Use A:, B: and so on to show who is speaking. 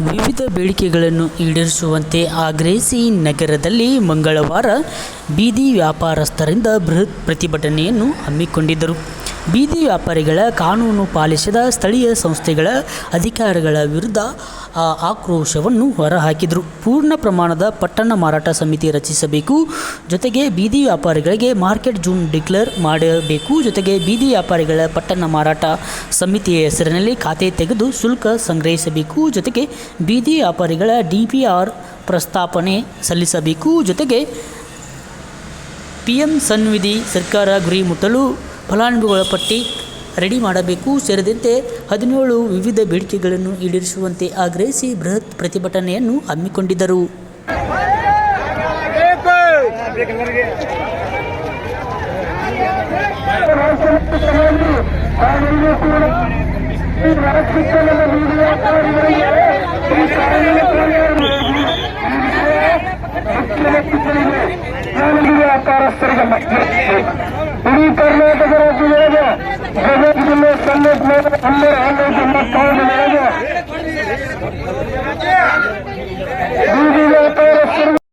A: ವಿವಿಧ ಬೇಡಿಕೆಗಳನ್ನು ಈಡೇರಿಸುವಂತೆ ಆಗ್ರಹಿಸಿ ನಗರದಲ್ಲಿ ಮಂಗಳವಾರ ಬೀದಿ ವ್ಯಾಪಾರಸ್ಥರಿಂದ ಬೃಹತ್ ಪ್ರತಿಭಟನೆಯನ್ನು ಹಮ್ಮಿಕೊಂಡಿದ್ದರು. ಬೀದಿ ವ್ಯಾಪಾರಿಗಳ ಕಾನೂನು ಪಾಲಿಸದ ಸ್ಥಳೀಯ ಸಂಸ್ಥೆಗಳ ಅಧಿಕಾರಿಗಳ ವಿರುದ್ಧ ಆ ಆಕ್ರೋಶವನ್ನು ಹೊರಹಾಕಿದರು. ಪೂರ್ಣ ಪ್ರಮಾಣದ ಪಟ್ಟಣ ಮಾರಾಟ ಸಮಿತಿ ರಚಿಸಬೇಕು. ಜೊತೆಗೆ ಬೀದಿ ವ್ಯಾಪಾರಿಗಳಿಗೆ ಮಾರ್ಕೆಟ್ ಜೂನ್ ಡಿಕ್ಲೇರ್ ಮಾಡಬೇಕು. ಜೊತೆಗೆ ಬೀದಿ ವ್ಯಾಪಾರಿಗಳ ಪಟ್ಟಣ ಮಾರಾಟ ಸಮಿತಿಯ ಹೆಸರಿನಲ್ಲಿ ಖಾತೆ ತೆಗೆದು ಶುಲ್ಕ ಸಂಗ್ರಹಿಸಬೇಕು. ಜೊತೆಗೆ ಬೀದಿ ವ್ಯಾಪಾರಿಗಳ ಡಿ ಪಿ ಆರ್ ಪ್ರಸ್ತಾಪನೆ ಸಲ್ಲಿಸಬೇಕು. ಜೊತೆಗೆ ಪಿ ಎಂ ಸನ್ವಿಧಿ ಸರ್ಕಾರ ಗುರಿ ಮುಟ್ಟಲು ಫಲಾನುಭವಿಗಳ ಪಟ್ಟಿ ರೆಡಿ ಮಾಡಬೇಕು. ಸೇರಿದಂತೆ ಹದಿನೇಳು ವಿವಿಧ ಬೇಡಿಕೆಗಳನ್ನು ಈಡೇರಿಸುವಂತೆ ಆಗ್ರಹಿಸಿ ಬೃಹತ್ ಪ್ರತಿಭಟನೆಯನ್ನು ಹಮ್ಮಿಕೊಂಡಿದ್ದರು.
B: ಇಡೀ ಕರ್ನಾಟಕ Thank you.